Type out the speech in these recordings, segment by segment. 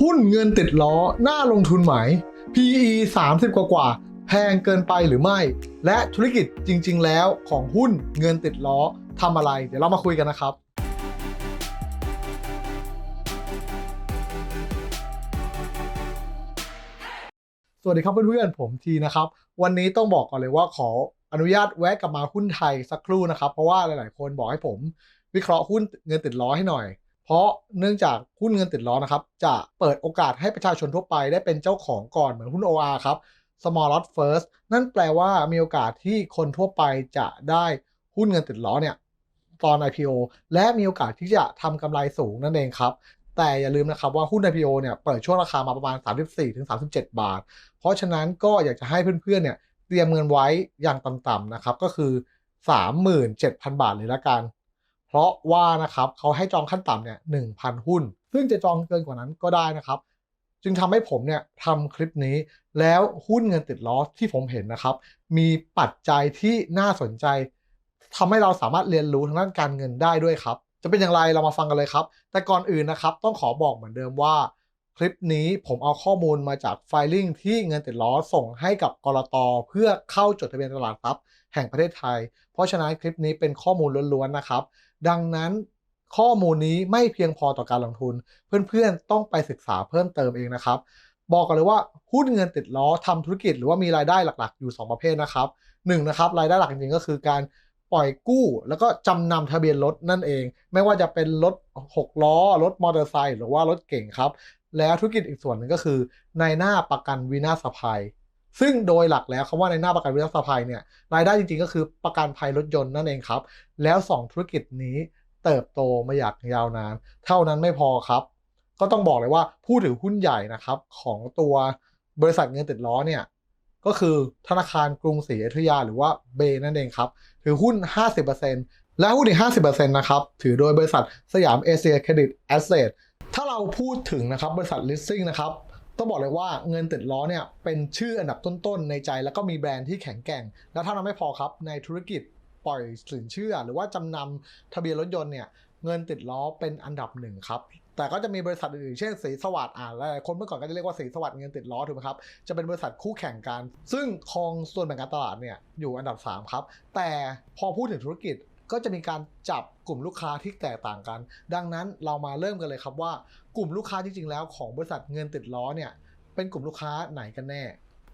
หุ้นเงินติดล้อน่าลงทุนไหม PE 30 กว่ากว่า แพงเกินไปหรือไม่ และธุรกิจจริง ๆ แล้วของหุ้นเงินติดล้อทำอะไร เดี๋ยวเรามาคุยกันนะครับสวัสดีครับเพื่อนๆผมทีนะครับ วันนี้ต้องบอกก่อนเลยว่าขออนุญาตแวะกลับมาหุ้นไทยสักครู่นะครับ เพราะว่าหลายๆ คนบอกให้ผม วิเคราะห์หุ้นเงินติดล้อให้หน่อย เพราะเนื่องจากหุ้นเงินติดล้อนะครับ จะเปิดโอกาสให้ประชาชนทั่วไปได้เป็นเจ้าของก่อนเหมือนหุ้น OR ครับ small lot first นั่นแปลว่ามีโอกาสที่คนทั่วไปจะได้หุ้นเงินติดล้อเนี่ยตอน IPO และมีโอกาสที่จะทำกำไรสูงนั่นเองครับ แต่อย่าลืมนะครับว่าหุ้น IPO เนี่ยเปิดช่วงราคามาประมาณ 34-37 บาท เพราะฉะนั้นก็อยากจะให้เพื่อนๆเนี่ยเตรียมเงินไว้อย่างต่ำๆนะครับก็คือ 37,000 บาทเลยละกัน เพราะว่านะครับเขาให้จองขั้นต่ำเนี่ย1,000หุ้น ซึ่งจะจองเกินกว่านั้นก็ได้นะครับ จึงทำให้ผมเนี่ยทำคลิปนี้ แล้วหุ้นเงินติดล้อที่ผมเห็นนะครับ มีปัจจัยที่น่าสนใจทำให้เราสามารถเรียนรู้ทางด้านการเงินได้ด้วยครับ จะเป็นอย่างไรเรามาฟังกันเลยครับ แต่ก่อนอื่นนะครับ ต้องขอบอกเหมือนเดิมว่าคลิปนี้ผมเอาข้อมูลมาจากไฟลิ่งที่เงินติดล้อส่งให้กับกรตเพื่อเข้าจดทะเบียนตลาดทรัพย์แห่งประเทศไทย เพราะฉะนั้นคลิปนี้เป็นข้อมูลล้วนๆนะครับ ดังนั้นข้อมูลนี้ไม่เพียงพอต่อการลงทุน เพื่อนๆต้องไปศึกษาเพิ่มเติมเองนะครับ บอกกันเลยว่าหุ้นเงินติดล้อทำธุรกิจ หรือว่ามีรายได้หลักๆ อยู่ 2 ประเภทนะครับหนึ่งนะครับรายได้หลักจริงๆก็คือการปล่อยกู้แล้วก็จำนำทะเบียนรถนั่นเอง ไม่ว่าจะเป็นรถ 6 ล้อ รถมอเตอร์ไซค์หรือว่ารถเก่งครับ แล้วธุรกิจอีกส่วนหนึ่งก็คือ ในหน้าประกันวินาศภัย ซึ่งโดยหลักแล้วคำว่าในหน้าประกันวินาศภัยเนี่ยรายได้จริงๆก็คือประกันภัยรถยนต์นั่นเองครับ แล้ว 2 ธุรกิจนี้เติบโตมาอย่างยาวนาน เท่านั้นไม่พอครับ ก็ต้องบอกเลยว่าผู้ถือหุ้นใหญ่นะครับของตัวบริษัทเงินติดล้อเนี่ยก็คือธนาคารกรุงศรีอยุธยาหรือว่าเบนั่นเองครับ ถือหุ้น 50%และหุ้นอีก 50%นะครับถือโดยบริษัทสยามเอเชียเครดิตแอสเซทถ้าเราพูดถึงนะครับบริษัท leasing นะครับ ต้องบอกเลยว่าเงินติดล้อเนี่ยเป็นชื่ออันดับต้นๆในใจ แล้วก็มีแบรนด์ที่แข็งแกร่ง และเท่านั้นไม่พอครับในธุรกิจปล่อยสินเชื่อ หรือว่าจำนำทะเบียนรถยนต์เนี่ยเงินติดล้อเป็นอันดับหนึ่งครับแต่ก็จะมีบริษัทอื่นเช่นสีสวัสดิ์อ่านหลายคนเมื่อก่อนก็จะเรียกว่าสีสวัสดิ์เงินติดล้อถูกไหมครับ จะเป็นบริษัทคู่แข่งกัน ซึ่งครองส่วนแบ่งการตลาดเนี่ยอยู่อันดับ 3 ครับ แต่พอพูดถึงธุรกิจ ก็จะมีการจับกลุ่มลูกค้าที่แตกต่างกัน ดังนั้นเรามาเริ่มกันเลยครับว่ากลุ่มลูกค้าจริงๆแล้วของบริษัทเงินติดล้อเนี่ยเป็นกลุ่มลูกค้าไหนกันแน่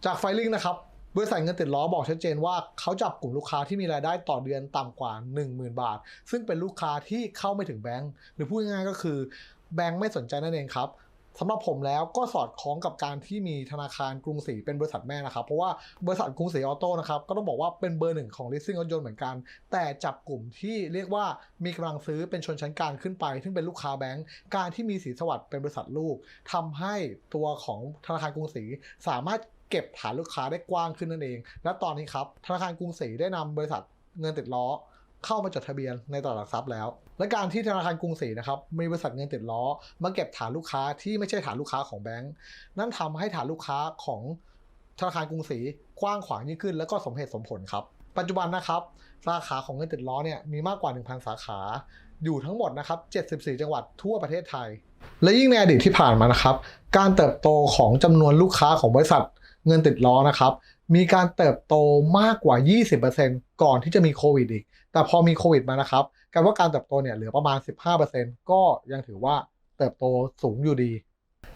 จากไฟลิงนะครับบริษัทเงินติดล้อบอกชัดเจนว่าเขาจับกลุ่มลูกค้าที่มีรายได้ต่อเดือนต่ำกว่า 10,000 บาท ซึ่งเป็นลูกค้าที่เข้าไม่ถึงแบงก์หรือพูดง่ายๆก็คือแบงก์ไม่สนใจนั่นเองครับ สำหรับผมแล้วก็สอดคล้องกับการที่มีธนาคารกรุงศรีเป็นบริษัทแม่นะครับ เพราะว่าบริษัทกรุงศรีออโต้นะครับก็ต้องบอกว่าเป็นเบอร์หนึ่งของ leasing รถยนต์เหมือนกัน แต่จับกลุ่มที่เรียกว่ามีกำลังซื้อเป็นชนชั้นกลางขึ้นไป ซึ่งเป็นลูกค้าแบงก์การที่มีสีสวัสดิ์เป็นบริษัทลูกทำให้ตัวของธนาคารกรุงศรีสามารถเก็บฐานลูกค้าได้กว้างขึ้นนั่นเอง และตอนนี้ครับธนาคารกรุงศรีได้นำบริษัทเงินติดล้อ เข้ามาจดทะเบียนในตลาดหลักทรัพย์แล้ว และการที่ธนาคารกรุงศรีนะครับมีบริษัทเงินติดล้อ มาเก็บฐานลูกค้าที่ไม่ใช่ฐานลูกค้าของแบงก์นั่นทำให้ฐานลูกค้าของธนาคารกรุงศรีกว้างขวางยิ่งขึ้น และก็สมเหตุสมผลครับปัจจุบันนะครับสาขาของเงินติดล้อเนี่ยมีมากกว่า 1,000 สาขาอยู่ทั้งหมดนะครับ 74 จังหวัดทั่วประเทศไทย และยิ่งในอดีตที่ผ่านมานะครับ การเติบโตของจำนวนลูกค้าของบริษัทเงินติดล้อนะครับ มีการเติบโตมากกว่า 20%ก่อนที่จะมีโควิดอีก แต่พอมีโควิดมานะครับกายว่าการเติบโตเนี่ยเหลือประมาณ 15%ก็ยังถือว่าเติบโตสูงอยู่ดี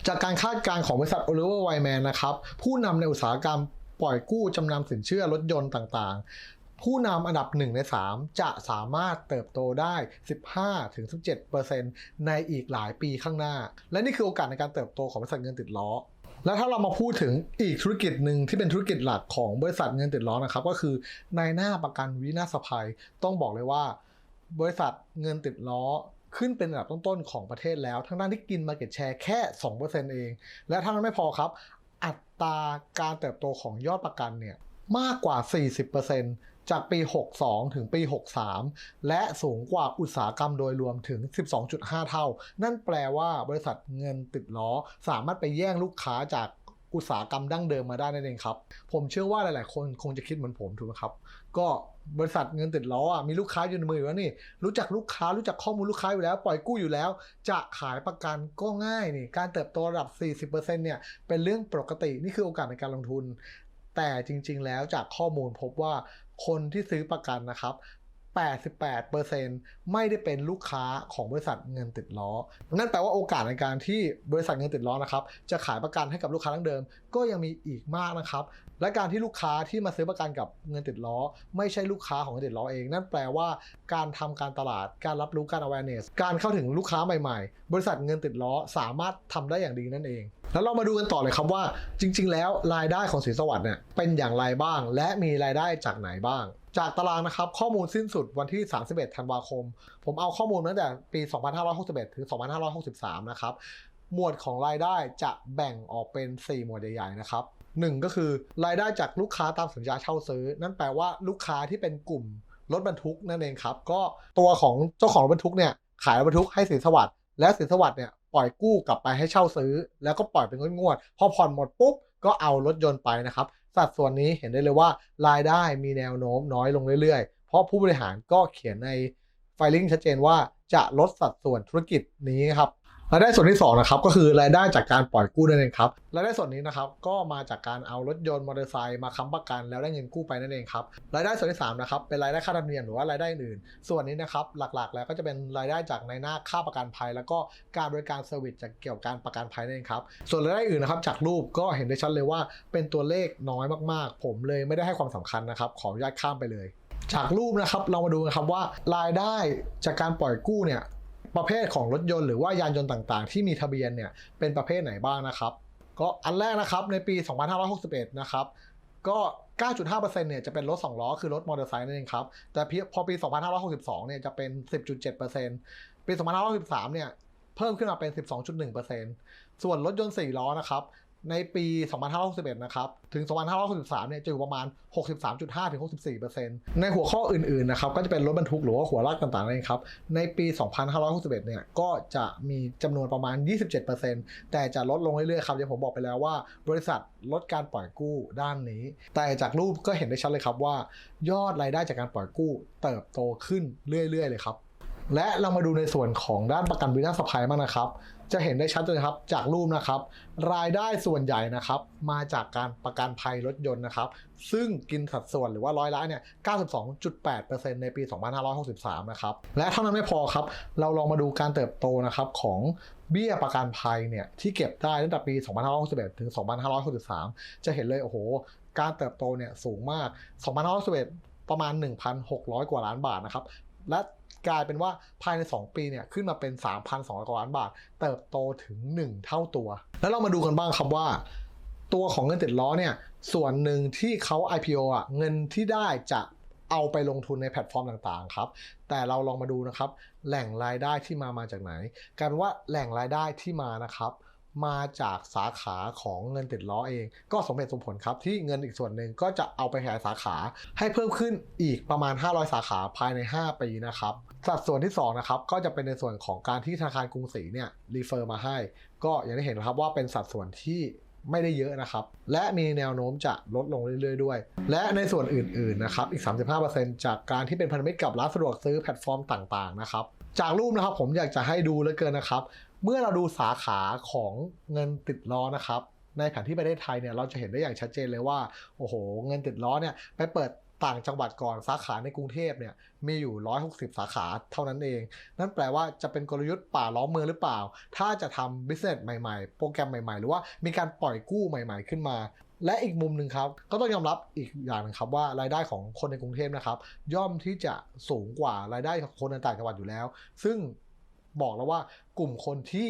จากการคาดการณ์ของบริษัท Oliver Wyman นะครับผู้นำในอุตสาหกรรมปล่อยกู้จำนำสินเชื่อรถยนต์ต่างๆ ผู้นำอันดับ 1 ใน 3 จะสามารถเติบโตได้ 15-17%ในอีกหลายปีข้างหน้า และนี่คือโอกาสในการเติบโตของบริษัทเงินติดล้อ แล้วถ้าเรามาพูดถึงอีกธุรกิจหนึ่งที่เป็นธุรกิจหลักของบริษัทเงินติดล้อนะครับ ก็คือในหน้าประกันวินาศภัย ต้องบอกเลยว่า บริษัทเงินติดล้อขึ้นเป็นอันดับต้นๆของประเทศแล้ว ทั้งด้านที่กิน Market Share แค่ 2%เอง และเท่านั้นไม่พอครับ อัตราการเติบโตของยอดประกันเนี่ยมากกว่า 40% จากปี 62 ถึงปี 63 และสูงกว่าอุตสาหกรรมโดยรวมถึง 12.5 เท่า นั่นแปลว่าบริษัทเงินติดล้อ สามารถไปแย่งลูกค้าจากอุตสาหกรรมดั้งเดิมมาได้นั่นเองครับ ผมเชื่อว่าหลาย ๆ คนคงจะคิดเหมือนผมถูกไหมครับ ก็บริษัทเงินติดล้อมีลูกค้าอยู่ในมืออยู่แล้วนี่ รู้จักลูกค้ารู้จักข้อมูลลูกค้าอยู่แล้ว ปล่อยกู้อยู่แล้ว จะขายประกันก็ง่ายนี่ การเติบโตระดับ 40%เนี่ยเป็นเรื่องปกตินี่คือโอกาสในการลงทุน แต่จริง ๆ แล้วจากข้อมูลพบว่า คนที่ซื้อประกันนะครับ88%ไม่ได้เป็นลูกค้าของบริษัทเงินติดล้อ นั่นแปลว่าโอกาสในการที่บริษัทเงินติดล้อนะครับ จะขายประกันให้กับลูกค้าทั้งเดิม ก็ยังมีอีกมากนะครับ และการที่ลูกค้าที่มาซื้อประกันกับเงินติดล้อ ไม่ใช่ลูกค้าของเงินติดล้อเอง นั่นแปลว่าการทำการตลาด การรับรู้การ awareness การเข้าถึงลูกค้าใหม่ๆ บริษัทเงินติดล้อสามารถทำได้อย่างดีนั่นเอง แล้วเรามาดูกันต่อเลยครับว่า จริง ๆ แล้วรายได้ของสินสวัสดิ์เนี่ยเป็นอย่างไรบ้าง และมีรายได้จากไหนบ้างจากตารางนะครับ ข้อมูลสิ้นสุดวันที่ 31 ธันวาคม ผมเอาข้อมูลตั้งแต่ปี 2561 ถึง 2563 นะครับ หมวดของรายได้จะแบ่งออกเป็น 4 หมวดใหญ่ๆนะครับ หนึ่งก็คือรายได้จากลูกค้าตามสัญญาเช่าซื้อ นั่นแปลว่าลูกค้าที่เป็นกลุ่มรถบรรทุกนั่นเองครับ ก็ตัวของเจ้าของรถบรรทุกเนี่ยขายรถบรรทุกให้สินสวัสดิ์และสินสวัสดิ์เนี่ยปล่อยกู้กลับไปให้เช่าซื้อ แล้วก็ปล่อยเป็นงวดๆพอผ่อนหมดปุ๊บก็เอารถยนต์ไปนะครับสัดส่วนนี้เห็นได้เลยว่ารายได้มีแนวโน้มน้อยลงเรื่อยๆ เพราะผู้บริหารก็เขียนในไฟลิ่งชัดเจนว่าจะลดสัดส่วนธุรกิจนี้ครับ รายได้ส่วนที่2นะครับก็คือรายได้จากการปล่อยกู้นั่นเองครับรายได้ส่วนนี้นะครับก็มาจากการเอารถยนต์มอเตอร์ไซค์มาค้ำประกันแล้วได้เงินกู้ไปนั่นเองครับรายได้ส่วนที่3นะครับเป็นรายได้ค่าธรรมเนียมหรือว่ารายได้อื่น ส่วนนี้นะครับหลักๆ แล้วก็จะเป็นรายได้จากในหน้าค่าประกันภัย แล้วก็การบริการเซอร์วิสจากเกี่ยวกับการประกันภัยนั่นเองครับส่วนรายได้อื่นนะครับจากรูปก็เห็นได้ชัดเลยว่าเป็นตัวเลขน้อยมากๆ ผมเลยไม่ได้ให้ความสำคัญนะครับขออนุญาตข้ามไปเลย จากรูปนะครับเรามาดูกันครับว่ารายได้จากการปล่อยกู้เนี่ย ประเภทของรถยนต์หรือว่ายานยนต์ต่างๆ ที่มีทะเบียนเนี่ยเป็นประเภทไหนบ้างนะครับ ก็อันแรกนะครับในปี 2561 นะครับก็ 9.5%เนี่ยจะเป็นรถ 2 ล้อ คือรถมอเตอร์ไซค์นั่นเองครับ แต่พอปี 2562 เนี่ยจะเป็น 10.7%ปี 2563 เนี่ยเพิ่มขึ้นมาเป็น 12.1%ส่วนรถยนต์ 4 ล้อนะครับ ในปี 2561 นะครับ ถึง 2563 เนี่ย จะอยู่ประมาณ 63.5 ถึง 64%ในหัวข้ออื่น ๆ นะครับ ก็จะเป็นรถบรรทุกหรือว่าหัวลากต่างๆนั่นเองครับ ในปี 2561 เนี่ย ก็จะมีจำนวนประมาณ 27%แต่จะลดลงเรื่อยๆ ครับอย่างผมบอกไปแล้วว่า บริษัทลดการปล่อยกู้ด้านนี้ แต่จากรูปก็เห็นได้ชัดเลยครับว่า ยอดรายได้จากการปล่อยกู้ เติบโตขึ้นเรื่อย ๆ เลยครับ และเรามาดูในส่วนของด้านประกันวินาศภัยบ้างนะครับ จะเห็นได้ชัดเลยครับจากรูปนะครับ รายได้ส่วนใหญ่นะครับ มาจากการประกันภัยรถยนต์นะครับ ซึ่งกินสัดส่วนหรือว่าร้อยละเนี่ย92.8%ในปี 2563 นะครับ และเท่านั้นไม่พอครับ เราลองมาดูการเติบโตนะครับของเบี้ยประกันภัยเนี่ยที่เก็บได้ตั้งแต่ปี 2561 ถึง 2563 จะเห็นเลยโอ้โห การเติบโตเนี่ยสูงมาก 2561 ประมาณ 1,600 กว่าล้านบาทนะครับ และ กลายเป็นว่าภายใน 2 ปีเนี่ยขึ้นมาเป็น 3,200กว่าล้านบาท เติบโตถึง 1 เท่าตัว แล้วเรามาดูกันบ้างครับว่า ตัวของเงินติดล้อเนี่ยส่วนหนึ่งที่เขา IPO อะเงินที่ได้จะเอาไปลงทุนในแพลตฟอร์มต่างๆครับ แต่เราลองมาดูนะครับ แหล่งรายได้ที่มามาจากไหน กันว่าแหล่งรายได้ที่มานะครับ มาจากสาขาของเงินติดล้อเอง ก็สมเหตุสมผลครับ ที่เงินอีกส่วนหนึ่งก็จะเอาไปขยายสาขา ให้เพิ่มขึ้นอีกประมาณ 500 สาขาภายใน 5 ปีนะครับสัดส่วนที่2นะครับก็จะเป็นในส่วนของการที่ธนาคารกรุงศรีเนี่ยรีเฟอร์มาให้ ก็อย่างที่เห็นนะครับว่าเป็นสัดส่วนที่ไม่ได้เยอะนะครับ และมีแนวโน้มจะลดลงเรื่อยๆด้วย และในส่วนอื่นๆนะครับอีก 35%จากการที่เป็นพันธมิตรกับร้านสะดวกซื้อแพลตฟอร์มต่างๆนะครับจากรูปนะครับผมอยากจะให้ดูเหลือเกินนะครับ เมื่อเราดูสาขาของเงินติดล้อนะครับ ในแผนที่ประเทศไทยเนี่ยเราจะเห็นได้อย่างชัดเจนเลยว่าโอ้โห เงินติดล้อเนี่ยไปเปิดต่างจังหวัดก่อนสาขาในกรุงเทพเนี่ยมีอยู่ 160 สาขาเท่านั้นเอง นั่นแปลว่าจะเป็นกลยุทธ์ป่าล้อมเมืองหรือเปล่า ถ้าจะทำ business ใหม่ๆ โปรแกรมใหม่ๆ หรือว่ามีการปล่อยกู้ใหม่ๆขึ้นมา และอีกมุมหนึ่งครับ ก็ต้องยอมรับอีกอย่างหนึงครับว่ารายได้ของคนในกรุงเทพนะครับ ย่อมที่จะสูงกว่ารายได้ของคนในต่างจังหวัดอยู่แล้ว ซึ่ง บอกแล้วว่ากลุ่มคนที่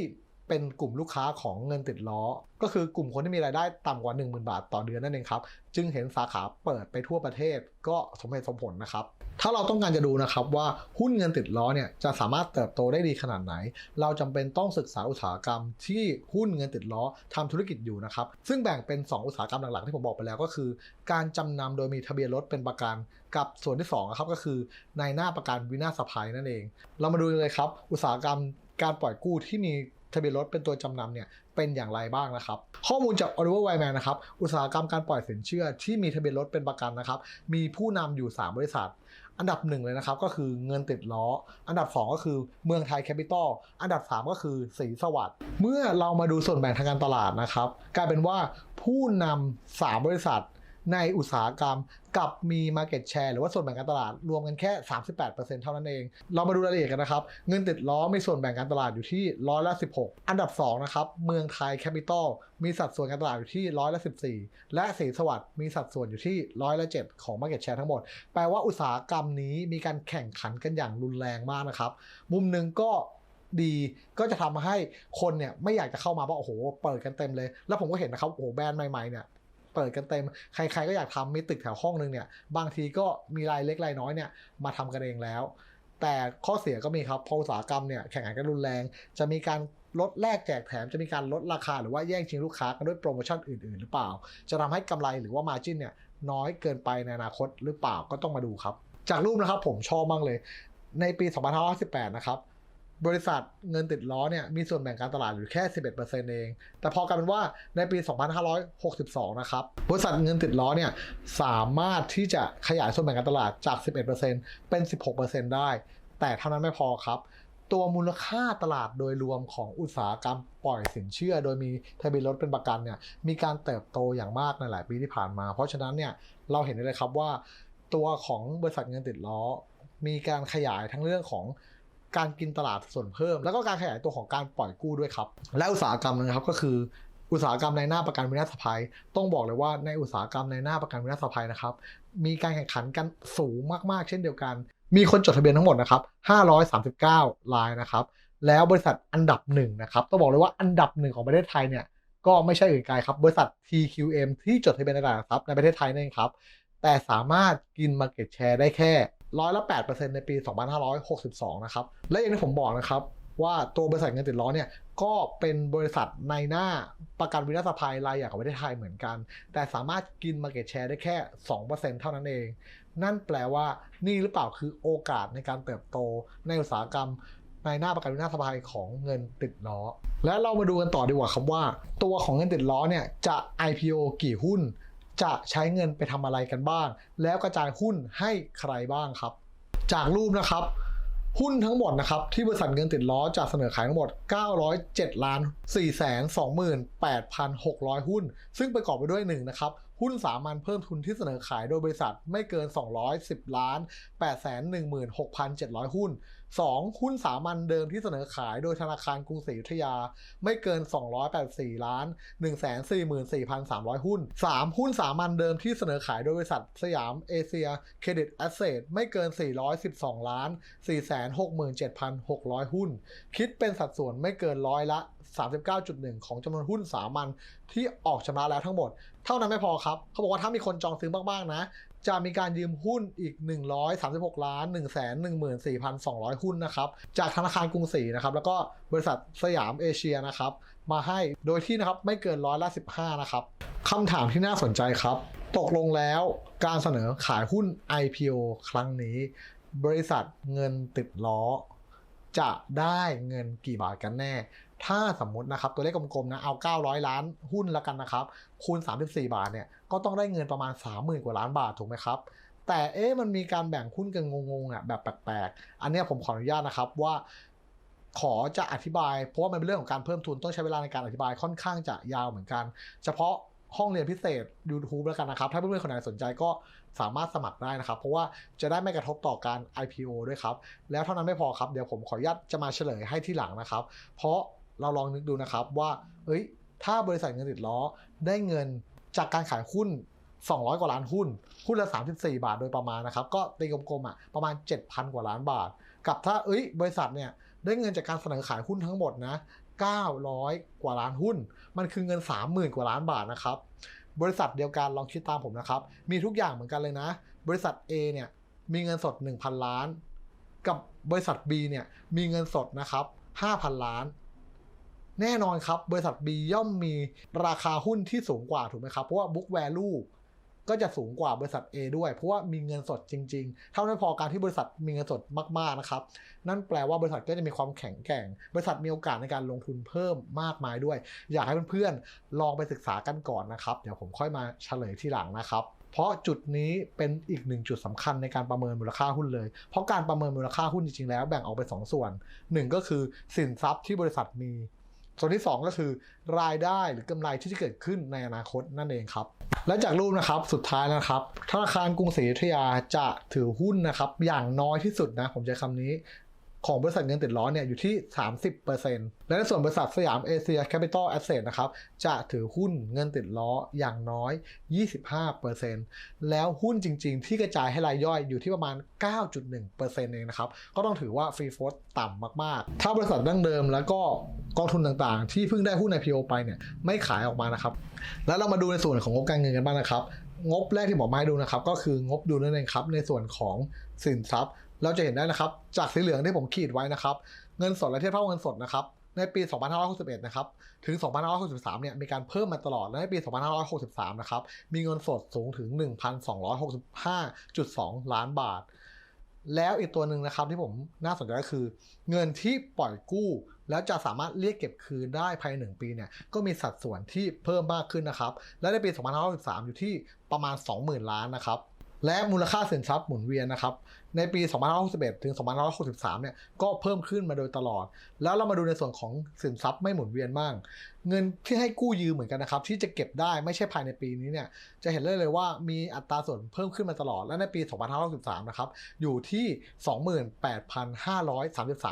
เป็นกลุ่มลูกค้าของเงินติดล้อ ก็คือกลุ่มคนที่มีรายได้ต่ำกว่า 10,000 บาทต่อเดือนนั่นเองครับ จึงเห็นสาขาเปิดไปทั่วประเทศก็สมเหตุสมผลนะครับ ถ้าเราต้องการจะดูนะครับว่าหุ้นเงินติดล้อเนี่ยจะสามารถเติบโตได้ดีขนาดไหน เราจำเป็นต้องศึกษาอุตสาหกรรมที่หุ้นเงินติดล้อทำธุรกิจอยู่นะครับ ซึ่งแบ่งเป็น 2 อุตสาหกรรมหลักๆที่ผมบอกไปแล้วก็คือ การจำนำโดยมีทะเบียนรถเป็นประกันกับส่วนที่2นะครับก็คือในหน้าประกันวินาศภัยนั่นเอง เรามาดูเลยครับอุตสาหกรรมการปล่อยกู้ที่มี ทะเบียนรถเป็นตัวจำนำเนี่ยเป็นอย่างไรบ้างนะครับ ข้อมูลจาก Oliver Wyman นะครับอุตสาหกรรมการปล่อยสินเชื่อที่มีทะเบียนรถเป็นประกันนะครับมีผู้นำอยู่ 3 บริษัท อันดับหนึ่งเลยนะครับก็คือเงินติดล้อ อันดับ 2 ก็คือเมืองไทยแคปิตอลอันดับ 3 ก็คือสีสวัสด์เมื่อเรามาดูส่วนแบ่งทางการตลาดนะครับกลายเป็นว่าผู้นำสามบริษัท ในอุตสาหกรรม กับมี Market Share หรือว่าส่วนแบ่งการตลาดรวมกันแค่ 38%เท่านั้นเอง เรามาดูรายละเอียดกันนะครับ เงินติดล้อมีส่วนแบ่งการตลาดอยู่ที่ร้อยละ 16 อันดับ 2 นะครับ เมืองไทยแคปิตอลมีสัดส่วนการตลาดอยู่ที่ร้อยละ 14 และสีสวัสด์มีสัดส่วนอยู่ที่ร้อยละ 7 ของ Market Share ทั้งหมด แปลว่าอุตสาหกรรมนี้มีการแข่งขันกันอย่างรุนแรงมากนะครับ มุมหนึ่งก็ดีก็จะทำให้คนเนี่ยไม่อยากจะเข้ามาเพราะโอ้โหเปิดกันเต็มเลย แล้วผมก็เห็นนะครับโอ้โหแบรนด์ใหม่ๆเนี่ย เปิดกันเต็ม ใครๆก็อยากทำมีตึกแถวห้องนึงเนี่ย บางทีก็มีรายเล็กรายน้อยเนี่ยมาทำกันเองแล้ว แต่ข้อเสียก็มีครับเพออุตสาหกรรมเนี่ยแข่งขันกันรุนแรง จะมีการลดแลกแจกแถมจะมีการลดราคาหรือว่าแย่งชิงลูกค้ากันด้วยโปรโมชั่นอื่นๆ หรือเปล่า จะทำให้กำไรหรือว่ามาจิ้นเนี่ยน้อยเกินไปในอนาคตหรือเปล่าก็ต้องมาดูครับ จากรูปนะครับผมชอบมากเลย ในปี 2518 นะครับ บริษัทเงินติดล้อเนี่ยมีส่วนแบ่งการตลาดอยู่แค่ 11%เอง แต่พอกลายเป็นว่าในปี 2562 นะครับ บริษัทเงินติดล้อเนี่ยสามารถที่จะขยายส่วนแบ่งการตลาดจาก 11%เป็น 16%ได้ แต่เท่านั้นไม่พอครับ ตัวมูลค่าตลาดโดยรวมของอุตสาหกรรมปล่อยสินเชื่อ โดยมีทะเบียนรถเป็นประกันเนี่ยมีการเติบโตอย่างมากในหลายปีที่ผ่านมา เพราะฉะนั้นเนี่ยเราเห็นได้เลยครับว่า ตัวของบริษัทเงินติดล้อมีการขยายทั้งเรื่องของ การกินตลาดส่วนเพิ่ม แล้วก็การขยายตัวของการปล่อยกู้ด้วยครับ และอุตสาหกรรมนะครับก็คืออุตสาหกรรมในหน้าประกันวินาศภัย ต้องบอกเลยว่าในอุตสาหกรรมในหน้าประกันวินาศภัยนะครับ มีการแข่งขันกันสูงมากๆ เช่นเดียวกัน มีคนจดทะเบียนทั้งหมดนะครับ 539รายนะครับ แล้วบริษัทอันดับหนึ่งนะครับ ต้องบอกเลยว่าอันดับหนึ่งของประเทศไทยเนี่ย ก็ไม่ใช่อื่นไกลครับ บริษัท TQM ที่จดทะเบียนในตลาดหลักทรัพย์ในประเทศไทยนั่นเองครับ แต่สามารถกิน Market Share ได้แค่ ร้อยละ8%ในปี 2562 นะครับ และอย่างที่ผมบอกนะครับว่าตัวบริษัทเงินติดล้อเนี่ยก็เป็นบริษัทในหน้าประกันวินาศภัยรายใหญ่ของประเทศไทยเหมือนกัน แต่สามารถกิน Market Share ได้แค่ 2%เท่านั้นเอง นั่นแปลว่านี่หรือเปล่าคือโอกาสในการเติบโตในอุตสาหกรรมในหน้าประกันวินาศภัยของเงินติดล้อ และเรามาดูกันต่อดีกว่าครับว่า ตัวของเงินติดล้อเนี่ยจะ IPO กี่หุ้น จะใช้เงินไปทำอะไรกันบ้าง แล้วกระจายหุ้นให้ใครบ้างครับ จากรูปนะครับหุ้นทั้งหมดนะครับที่บริษัทเงินติดล้อจะเสนอขายทั้งหมด 907ล้าน428,600 หุ้น ซึ่งประกอบไปด้วย1นะครับหุ้นสามัญเพิ่มทุนที่เสนอขายโดยบริษัทไม่เกิน 210 ล้าน816,700 หุ้น 2. หุ้นสามัญเดิมที่เสนอขายโดยธนาคารกรุงศรีอยุธยา ไม่เกิน 284 ล้าน 144,300 หุ้น 3. หุ้นสามัญเดิมที่เสนอขายโดยบริษัทสยามเอเชียเครดิตแอสเซทไม่เกิน 412 ล้าน 467,600 หุ้น คิดเป็นสัดส่วนไม่เกินร้อยละ 39.1 ของจำนวนหุ้นสามัญที่ออกชำระแล้วทั้งหมด เท่านั้นไม่พอครับ เขาบอกว่าถ้ามีคนจองซื้อมากๆนะ จะมีการยืมหุ้นอีก 136 ล้าน 1 1 4 2 0 0 หุ้นนะครับ จากธนาคารกรุงศรีนะครับ แล้วก็บริษัทสยามเอเชียนะครับ มาให้โดยที่นะครับไม่เกินร้อยละ 15 นะครับคำถามที่น่าสนใจครับ ตกลงแล้วการเสนอขายหุ้น IPO ครั้งนี้ บริษัทเงินติดล้อ จะได้เงินกี่บาทกันแน่ ถ้าสมมตินะครับตัวเลขกลมๆนะเอา 900 ล้านหุ้นแล้วกันนะครับคูณ 34 บาทเนี่ยก็ต้องได้เงินประมาณ 30,000 กว่าล้านบาทถูกไหมครับแต่เอ๊ะมันมีการแบ่งหุ้นกันงงๆอะแบบแปลกๆ อันเนี้ยผมขออนุญาตนะครับว่าขอจะอธิบาย เพราะว่ามันเป็นเรื่องของการเพิ่มทุนต้องใช้เวลาในการอธิบายค่อนข้างจะยาวเหมือนกัน เฉพาะห้องเรียนพิเศษ YouTube แล้วกันนะครับ ถ้าเพื่อนๆคนไหนสนใจก็สามารถสมัครได้นะครับ เพราะว่าจะได้ไม่กระทบต่อการ IPO ด้วยครับ แล้วเท่านั้นไม่พอครับ เดี๋ยวผมขออนุญาตจะมาเฉลยให้ที่หลังนะครับ เพราะ เราลองนึกดูนะครับว่า เอ้ย ถ้าบริษัทเงินติดล้อได้เงินจากการขายหุ้น 200 กว่าล้านหุ้น หุ้นละ 34 บาทโดยประมาณนะครับ ก็ตีกลมๆอะประมาณ 7,000 กว่าล้านบาท กับถ้าเอ้ย บริษัทเนี่ยได้เงินจากการเสนอขายหุ้นทั้งหมดนะ 900 กว่าล้านหุ้น มันคือเงิน 30,000 กว่าล้านบาทนะครับ บริษัทเดียวกันลองคิดตามผมนะครับ มีทุกอย่างเหมือนกันเลยนะ บริษัท A เนี่ยมีเงินสด 1,000 ล้าน กับบริษัท B เนี่ยมีเงินสดนะครับ5,000 ล้าน แน่นอนครับ บริษัท B ย่อมมีราคาหุ้นที่สูงกว่าถูกไหมครับ เพราะว่า book value ก็จะสูงกว่าบริษัท A ด้วย เพราะว่ามีเงินสดจริงๆ เท่านั้นพอการที่บริษัทมีเงินสดมากๆนะครับ นั่นแปลว่าบริษัทก็จะมีความแข็งแกร่ง บริษัทมีโอกาสในการลงทุนเพิ่มมากมายด้วย อยากให้เพื่อนๆ ลองไปศึกษากันก่อนนะครับ เดี๋ยวผมค่อยมาเฉลยที่หลังนะครับเพราะจุดนี้เป็นอีกหนึ่งจุดสำคัญในการประเมินมูลค่าหุ้นเลย เพราะการประเมินมูลค่าหุ้นจริงๆแล้วแบ่งออกเป็นสองส่วนหนึ่งก็คือสินทรัพย์ที่บริษัทมี ส่วนที่ 2 ก็คือรายได้หรือกำไรที่จะเกิดขึ้นในอนาคตนั่นเองครับ และจากรูปนะครับสุดท้ายนะครับธนาคารกรุงศรีอยุธยาจะถือหุ้นนะครับอย่างน้อยที่สุดนะผมใช้คำนี้ ของบริษัทเงินติดล้อเนี่ยอยู่ที่ 30%และในส่วนบริษัทสยามเอเชียแคปิตอลแอสเซทนะครับจะถือหุ้นเงินติดล้ออย่างน้อย 25%แล้วหุ้นจริง ๆ ที่กระจายให้รายย่อยอยู่ที่ประมาณ 9.1%เองนะครับก็ต้องถือว่าฟรีโฟลตต่ำมากๆ ถ้าบริษัทดั้งเดิมแล้วก็กองทุนต่างๆ ที่เพิ่งได้หุ้น IPO ไปเนี่ยไม่ขายออกมานะครับแล้วเรามาดูในส่วนของงบการเงินกันบ้างนะครับงบแรกที่ผมมาให้ดูนะครับก็คืองบดูนั่นเองครับในส่วนของสินทรัพย์ เราจะเห็นได้นะครับ จากสีเหลืองที่ผมขีดไว้นะครับ เงินสดและเทียบเท่าเงินสดนะครับ ในปี 2561 นะครับ ถึง 2563 เนี่ย มีการเพิ่มมาตลอด และในปี 2563 นะครับ มีเงินสดสูงถึง 1,265.2 ล้านบาท แล้วอีกตัวหนึ่งนะครับที่ผมน่าสนใจก็คือ เงินที่ปล่อยกู้ แล้วจะสามารถเรียกเก็บคืนได้ภายใน1ปีเนี่ย ก็มีสัดส่วนที่เพิ่มมากขึ้นนะครับ และในปี 2563 อยู่ที่ประมาณ 20,000 ล้านนะครับ และมูลค่าสินทรัพย์หมุนเวียนนะครับ ในปี 2561 ถึง 2563 เนี่ยก็เพิ่มขึ้นมาโดยตลอด แล้วเรามาดูในส่วนของสินทรัพย์ไม่หมุนเวียนบ้าง เงินที่ให้กู้ยืมเหมือนกันนะครับ ที่จะเก็บได้ไม่ใช่ภายในปีนี้เนี่ยจะเห็นเลยเลยว่ามีอัตราส่วนเพิ่มขึ้นมาตลอด และในปี 2563 นะครับอยู่ที่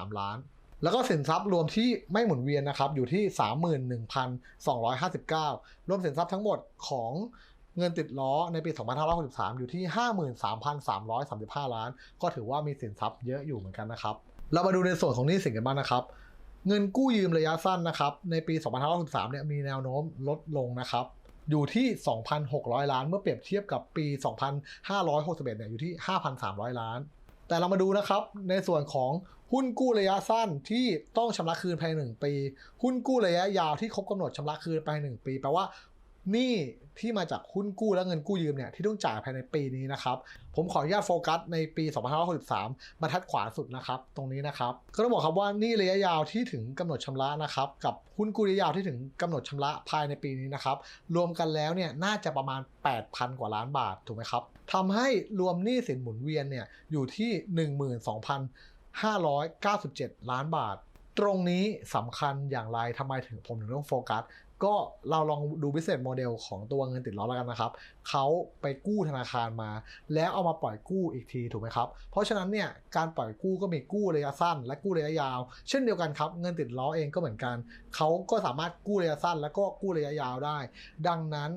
28,533 ล้านแล้วก็สินทรัพย์รวมที่ไม่หมุนเวียนนะครับอยู่ที่ 31,259 รวมสินทรัพย์ทั้งหมดของ เงินติดล้อในปี 2563 อยู่ที่ 53,335 ล้าน ก็ถือว่ามีสินทรัพย์เยอะอยู่เหมือนกันนะครับ เรามาดูในส่วนของหนี้สินกันบ้างนะครับ เงินกู้ยืมระยะสั้นนะครับ ในปี 2563 เนี่ยมีแนวโน้มลดลงนะครับ อยู่ที่ 2,600 ล้าน เมื่อเปรียบเทียบกับปี 2,561 เนี่ยอยู่ที่ 5,300 ล้านแต่เรามาดูนะครับในส่วนของหุ้นกู้ระยะสั้นที่ต้องชำระคืนภายในหนึ่งปี หุ้นกู้ระยะยาวที่ครบกำหนดชำระคืนภายในหนึ่งปี แปลว่า หนี้ที่มาจากหุ้นกู้และเงินกู้ยืมเนี่ยที่ต้องจ่ายภายในปีนี้นะครับ ผมขออนุญาตโฟกัสในปี 2563บรรทัดขวาสุดนะครับ ตรงนี้นะครับ ก็ต้องบอกครับว่าหนี่ระยะยาวที่ถึงกำหนดชำระนะครับ กับหุ้นกู้ระยะยาวที่ถึงกำหนดชำระภายในปีนี้นะครับ รวมกันแล้วเนี่ยน่าจะประมาณ 8,000 กว่าล้านบาทถูกไหมครับทำให้รวมหนี้สินหมุนเวียนเนี่ยอยู่ที่ 12,597 ล้านบาท ตรงนี้สำคัญอย่างไรทำไมถึงผมถึงต้องโฟกัส ก็เราลองดู business model ของตัวเงินติดล้อแล้วกันนะครับเขาไปกู้ธนาคารมา แล้วเอามาปล่อยกู้อีกทีถูกไหมครับ เพราะฉะนั้นเนี่ยการปล่อยกู้ก็มีกู้ระยะสั้น และกู้ระยะยาว เช่นเดียวกันครับ เงินติดล้อเองก็เหมือนกันเขาก็สามารถกู้ระยะสั้น แล้วก็กู้ระยะยาวได้ ดังนั้น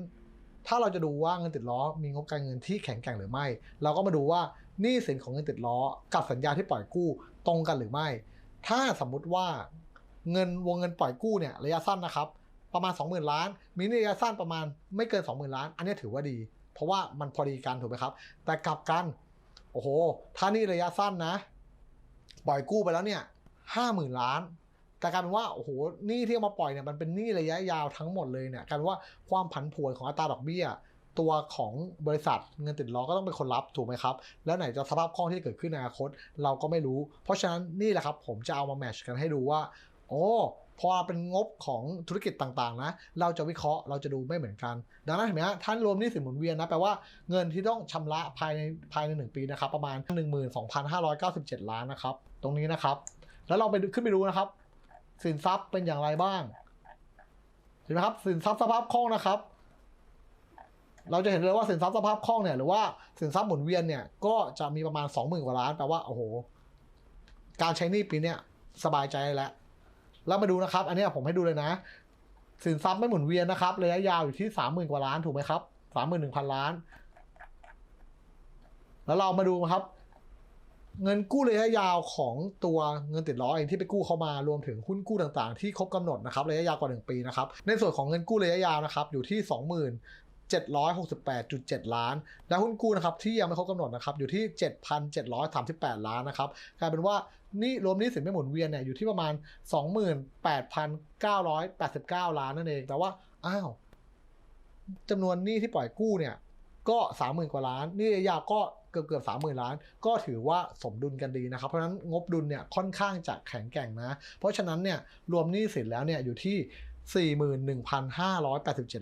ถ้าเราจะดูว่าเงินติดล้อมีงบการเงินที่แข็งแกร่งหรือไม่ เราก็มาดูว่าหนี้สินของเงินติดล้อ กับสัญญาที่ปล่อยกู้ตรงกันหรือไม่ ถ้าสมมุติว่าเงินวงเงินปล่อยกู้เนี่ยระยะสั้นนะครับ ประมาณ 20,000 ล้านมีนี้ระยะสั้นประมาณไม่เกิน 20,000 ล้าน อันนี้ถือว่าดี เพราะว่ามันพอดีกันถูกไหมครับ แต่กลับกันโอ้โห ถ้านี่ระยะสั้นนะปล่อยกู้ไปแล้วเนี่ยห้าหมื่นล้าน แต่กลายเป็นว่าโอ้โหหนี้ที่เอามาปล่อยเนี่ยมันเป็นหนี้ระยะยาวทั้งหมดเลยเนี่ยกลายเป็นว่าความผันผวนของอัตราดอกเบี้ย ตัวของบริษัทเงินติดล้อก็ต้องเป็นคนรับถูกไหมครับ แล้วไหนจะสภาพคล่องที่เกิดขึ้นในอนาคต เราก็ไม่รู้ เพราะฉะนั้นนี่แหละครับ ผมจะเอามาแมชกันให้ดูว่า โอ้ พอเป็นงบของธุรกิจต่างๆนะ เราจะวิเคราะห์เราจะดูไม่เหมือนกัน ดังนั้นเห็นไหมฮะท่านรวมนี้สินหมุนเวียนนะแปลว่าเงินที่ต้องชำระภายในภายในหนึ่งปีนะครับประมาณ 12,597 ล้านนะครับ ตรงนี้นะครับ แล้วเราไปขึ้นไปดูนะครับ สินทรัพย์เป็นอย่างไรบ้างเห็นไหมครับสินทรัพย์สภาพคล่องนะครับ เราจะเห็นเลยว่าสินทรัพย์สภาพคล่องเนี่ยหรือว่าสินทรัพย์หมุนเวียนเนี่ยก็จะมีประมาณ20,000กว่าล้านแปลว่าโอ้โหการใช้หนี้ปีเนี้ยสบายใจแล้ว แล้วมาดูนะครับ อันนี้ผมให้ดูเลยนะ สินทรัพย์ไม่หมุนเวียนนะครับระยะยาวอยู่ที่สามหมื่นกว่าล้านถูกไหมครับสามหมื่นหนึ่งพันล้าน แล้วเรามาดูครับ เงินกู้ระยะยาวของตัวเงินติดล้อเองที่ไปกู้เข้ามารวมถึงหุ้นกู้ต่างๆ ที่ครบกำหนดนะครับระยะยาวกว่า 1 ปีนะครับ ในส่วนของเงินกู้ระยะยาวนะครับ อยู่ที่2768.7 ล้าน และหุ้นกู้นะครับที่ยังไม่ครบกำหนดนะครับอยู่ที่ 7,738 ล้านนะครับกลายเป็นว่า นี่รวมนี้สินไม่หมุนเวียนเนี่ยอยู่ที่ประมาณ 28,989 ล้านนั่นเอง แต่ว่า อ้าวจำนวนหนี้ที่ปล่อยกู้เนี่ย ก็สามหมื่นกว่าล้านนี่ยาก็เกือบเกือบสามหมื่นล้าน ก็ถือว่าสมดุลกันดีนะครับ เพราะฉะนั้นงบดุลเนี่ยค่อนข้างจะแข็งแกร่งนะ เพราะฉะนั้นเนี่ยรวมหนี้สินแล้วเนี่ยอยู่ที่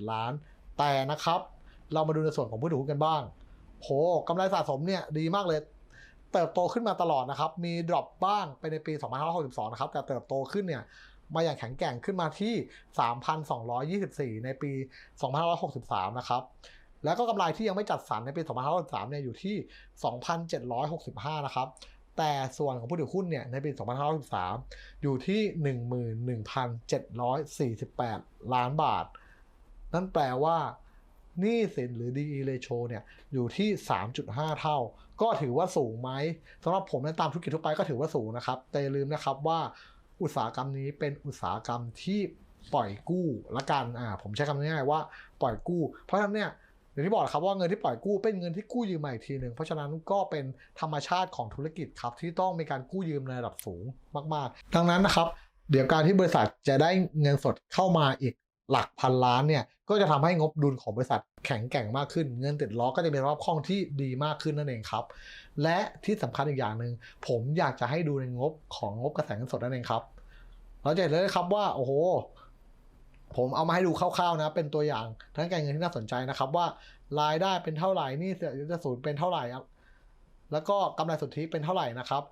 41,587 ล้าน แต่นะครับ เรามาดูในส่วนของผู้ถือหุ้นกันบ้างโหกำไรสะสมเนี่ยดีมากเลย เติบโตขึ้นมาตลอดนะครับ มีดรอปบ้างไปในปี 2562 นะครับ แต่เติบโตขึ้นเนี่ยมาอย่างแข็งแกร่งขึ้นมาที่ 3,224 ในปี 2563 นะครับ แล้วก็กำไรที่ยังไม่จัดสรรในปี 2563 เนี่ยอยู่ที่ 2,765 นะครับ แต่ส่วนของผู้ถือหุ้นเนี่ยในปี 2563 อยู่ที่ 11,748 ล้านบาท นั่นแปลว่า หนี้สินหรือ DE ratio เนี่ยอยู่ที่ 3.5 เท่า ก็ถือว่าสูงไหมสำหรับผมในตามธุรกิจทั่วไปก็ถือว่าสูงนะครับ แต่อย่าลืมนะครับว่าอุตสาหกรรมนี้เป็นอุตสาหกรรมที่ปล่อยกู้ละกันอ่าผมใช้คำง่ายๆว่าปล่อยกู้ เพราะฉะนั้นเนี่ยอย่างที่บอกครับว่าเงินที่ปล่อยกู้เป็นเงินที่กู้ยืมมาอีกทีหนึ่งเพราะฉะนั้นก็เป็นธรรมชาติของธุรกิจครับที่ต้องมีการกู้ยืมในระดับสูงมาก ๆ ดังนั้นนะครับ เดี๋ยวการที่บริษัทจะได้เงินสดเข้ามาอีกหลักพันล้านเนี่ย ก็จะทำให้งบดุลของบริษัทแข็งแกร่งมากขึ้น เงินติดล้อก็จะมีรอบคล่องที่ดีมากขึ้นนั่นเองครับ และที่สำคัญอีกอย่างหนึ่งผมอยากจะให้ดูในงบของงบกระแสเงินสดนั่นเองครับ เราจะเห็นเลยครับว่าโอ้โหผมเอามาให้ดูคร่าวๆนะ เป็นตัวอย่างทางการเงินที่น่าสนใจนะครับว่ารายได้เป็นเท่าไหร่นี่เสียจะสูญเป็นเท่าไหร่แล้วก็กำไรสุทธิเป็นเท่าไหร่นะครับ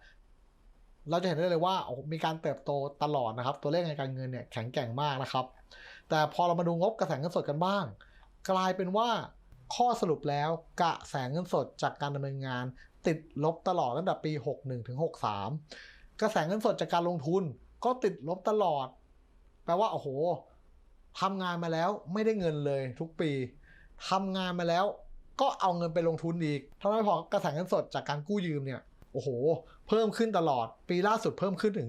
เราจะเห็นได้เลยว่าโอ้มีการเติบโตตลอดนะครับ ตัวเลขในการเงินเนี่ยแข็งแกร่งมากนะครับ แต่พอเรามาดูงบกระแสเงินสดกันบ้าง กลายเป็นว่าข้อสรุปแล้วกระแสเงินสดจากการดำเนินงาน ติดลบตลอดตั้งแต่ปี 61ถึง63 กระแสเงินสดจากการลงทุนก็ติดลบตลอด แปลว่าโอ้โหทำงานมาแล้วไม่ได้เงินเลยทุกปีทำงานมาแล้วก็เอาเงินไปลงทุนอีกทำไมพอกระแสเงินสดจากการกู้ยืมเนี่ย โอ้โห เพิ่มขึ้นตลอด ปีล่าสุดเพิ่มขึ้นถึง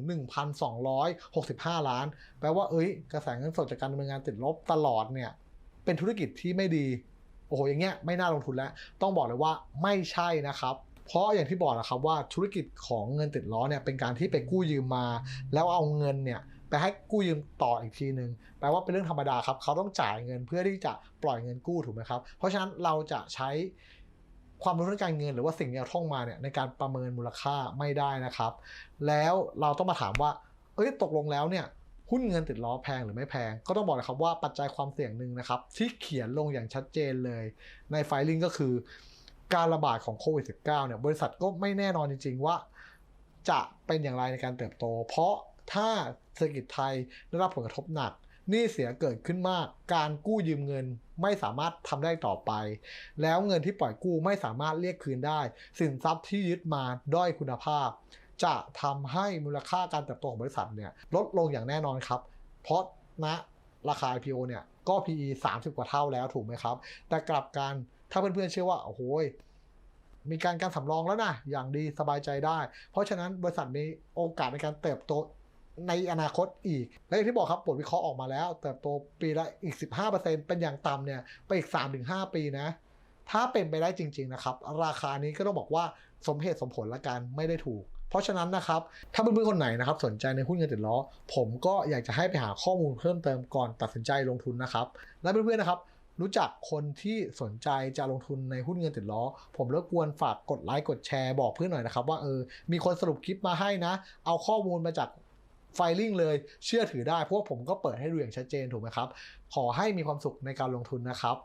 1,265 ล้าน แปลว่าเอ้ย กระแสเงินสดจากการดำเนินงานติดลบตลอดเนี่ย เป็นธุรกิจที่ไม่ดี โอ้โห อย่างเงี้ยไม่น่าลงทุนแล้ว ต้องบอกเลยว่าไม่ใช่นะครับ เพราะอย่างที่บอกนะครับว่าธุรกิจของเงินติดล้อเนี่ยเป็นการที่ไปกู้ยืมมา แล้วเอาเงินเนี่ยไปให้กู้ยืมต่ออีกทีหนึ่งแปลว่าเป็นเรื่องธรรมดาครับ เขาต้องจ่ายเงินเพื่อที่จะปล่อยเงินกู้ถูกไหมครับ เพราะฉะนั้นเราจะใช้ ความรู้ทางการเงินหรือว่าสิ่งที่เราท่องมาเนี่ยในการประเมินมูลค่าไม่ได้นะครับ แล้วเราต้องมาถามว่าเอ้ยตกลงแล้วเนี่ยหุ้นเงินติดล้อแพงหรือไม่แพง ก็ต้องบอกเลยครับว่าปัจจัยความเสี่ยงหนึ่งนะครับ ที่เขียนลงอย่างชัดเจนเลย ในไฟลิงก็คือ การระบาดของโควิด -19 เนี่ยบริษัทก็ไม่แน่นอนจริง ๆ ว่า จะเป็นอย่างไรในการเติบโต เพราะถ้าเศรษฐกิจไทยได้รับผลกระทบหนัก นี้เสียเกิดขึ้นมาก การกู้ยืมเงินไม่สามารถทำได้ต่อไป แล้วเงินที่ปล่อยกู้ไม่สามารถเรียกคืนได้ สินทรัพย์ที่ยึดมาด้อยคุณภาพ จะทำให้มูลค่าการเติบโตของบริษัทเนี่ยลดลงอย่างแน่นอนครับ เพราะณราคา IPO เนี่ยก็ PE 30 กว่าเท่าแล้วถูกไหมครับ แต่กลับกันถ้าเพื่อนๆเชื่อว่าโอ้โหมีการการสำรองแล้วนะอย่างดีสบายใจได้ เพราะฉะนั้นบริษัทมีโอกาสในการเติบโต ในอนาคตอีก และอย่างที่บอกครับบทวิเคราะห์ออกมาแล้วเติบโตปีละอีก 15%เป็นอย่างต่ำเนี่ยไปอีก 3-5 ปีนะ ถ้าเป็นไปได้จริง ๆ นะครับ ราคานี้ก็ต้องบอกว่าสมเหตุสมผลละกันไม่ได้ถูก เพราะฉะนั้นนะครับ ถ้าเพื่อนๆคนไหนนะครับ สนใจในหุ้นเงินติดล้อ ผมก็อยากจะให้ไปหาข้อมูลเพิ่มเติมก่อนตัดสินใจลงทุนนะครับ และเพื่อนๆนะครับรู้จักคนที่สนใจจะลงทุนในหุ้นเงินติดล้อ ผมรบกวนฝากกดไลค์กดแชร์บอกเพื่อนหน่อยนะครับ ว่าเออมีคนสรุปคลิปมาให้นะ เอาข้อมูลมาจาก ไฟลิ่งเลยเชื่อถือได้เพราะว่าผมก็เปิดให้ดูอย่างชัดเจนถูกไหมครับ ขอให้มีความสุขในการลงทุนนะครับ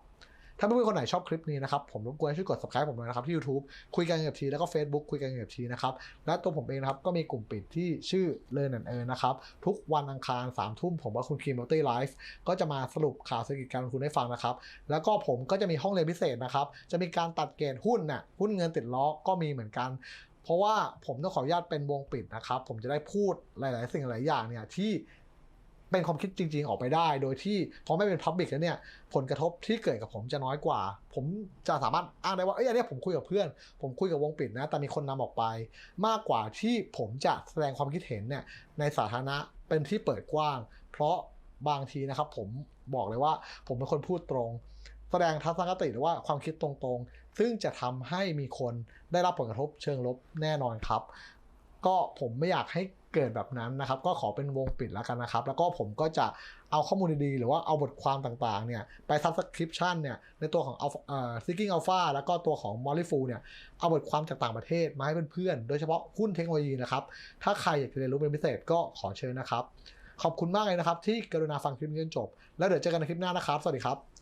ถ้าเพื่อนๆคนไหนชอบคลิปนี้นะครับ ผมรบกวนช่วยกด subscribe ผมเลยนะครับที่ YouTube คุยกันกับทีแล้วก็ Facebook คุยกันกับทีนะครับ และตัวผมเองนะครับ ก็มีกลุ่มปิดที่ชื่อ Learn and Earn นะครับ ทุกวันอังคาร3ามทุ่มผมว่าคุณคีมัลตี้ไลฟ์ก็จะมาสรุปข่าวเศรษฐกิจการลงทุนให้ฟังนะครับ แล้วก็ผมก็จะมีห้องเรียนพิเศษนะครับจะมีการตัดเกรดหุ้นน่ะหุ้นเงินติดล้อก็มีเหมือนกัน เพราะว่าผมต้องขออนุญาตเป็นวงปิดนะครับ ผมจะได้พูดหลาย ๆ สิ่งหลายอย่างเนี่ยที่เป็นความคิดจริง ๆ ออกไปได้ โดยที่พอไม่เป็นพับบิกแล้วเนี่ยผลกระทบที่เกิดกับผมจะน้อยกว่า ผมจะสามารถอ้างได้ว่าเอ้ยอันนี้ผมคุยกับเพื่อน ผมคุยกับวงปิดนะ แต่มีคนนำออกไป มากกว่าที่ผมจะแสดงความคิดเห็นเนี่ยในสาธารณะเป็นที่เปิดกว้าง เพราะบางทีนะครับผมบอกเลยว่าผมเป็นคนพูดตรง แสดงทัศนคติหรือว่าความคิดตรงๆ ซึ่งจะทำให้มีคนได้รับผลกระทบเชิงลบแน่นอนครับ ก็ผมไม่อยากให้เกิดแบบนั้นนะครับ ก็ขอเป็นวงปิดแล้วกันนะครับ แล้วก็ผมก็จะเอาข้อมูลดีๆ หรือว่าเอาบทความต่างๆ เนี่ย ไป subscription เนี่ย ในตัวของ Alpha เอ่อ Seeking Alpha แล้วก็ตัวของ m o l l y f o o เนี่ย เอาบทความจากต่างประเทศมาให้เพื่อนๆ โดยเฉพาะหุ้นเทคโนโลยีนะครับ ถ้าใครอยากจะเรียนรู้เป็นพิเศษก็ขอเชิญนะครับ ขอบคุณมากเลยนะครับที่กรุณาฟังคลิปนี้จนจบ แล้วเดี๋ยวเจอกันในคลิปหน้านะครับ สวัสดีครับ